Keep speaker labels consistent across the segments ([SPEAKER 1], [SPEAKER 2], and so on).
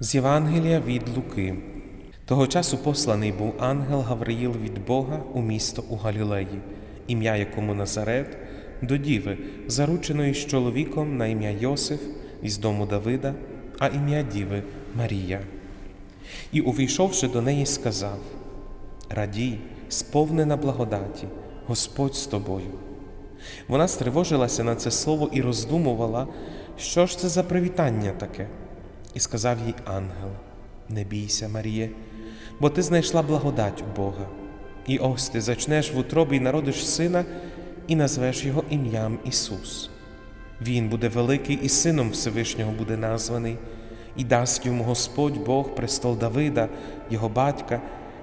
[SPEAKER 1] З Євангелія від Луки. Того часу посланий був ангел Гавриїл від Бога у місто у Галілеї, ім'я якому Назарет, до діви, зарученої з чоловіком на ім'я Йосиф із дому Давида, а ім'я діви Марія. І, увійшовши до неї, сказав: Радій, сповнена благодаті, Господь з тобою. Вона стривожилася на це слово і роздумувала, що ж це за привітання таке. І сказав їй ангел: Не бійся, Маріє, бо ти знайшла благодать у Бога. І ось ти зачнеш в утробі й народиш сина, і назвеш його ім'ям Ісус. Він буде великий і сином Всевишнього буде названий, і дасть йому Господь Бог престол Давида, його батька,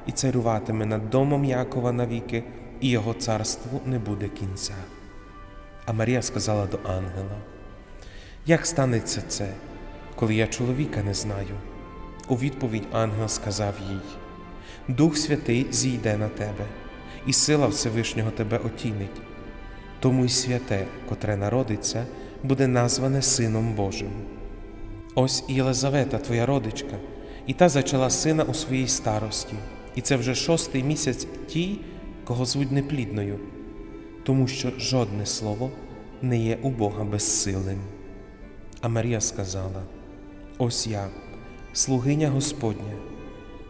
[SPEAKER 1] і царюватиме над домом Якова навіки, і його царству не буде кінця. А Марія сказала до ангела: Як станеться це, коли я чоловіка не знаю? У відповідь ангел сказав їй: Дух Святий зійде на тебе, і сила Всевишнього тебе отінить. Тому й святе, котре народиться, буде назване Сином Божим. Ось Єлизавета, твоя родичка, і та зачала сина у своїй старості, і це вже шостий місяць тій, кого звуть неплідною, тому що жодне слово не є у Бога безсилим. А Марія сказала: Ось я, слугиня Господня,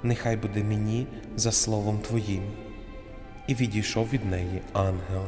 [SPEAKER 1] нехай буде мені за словом Твоїм. І відійшов від неї ангел.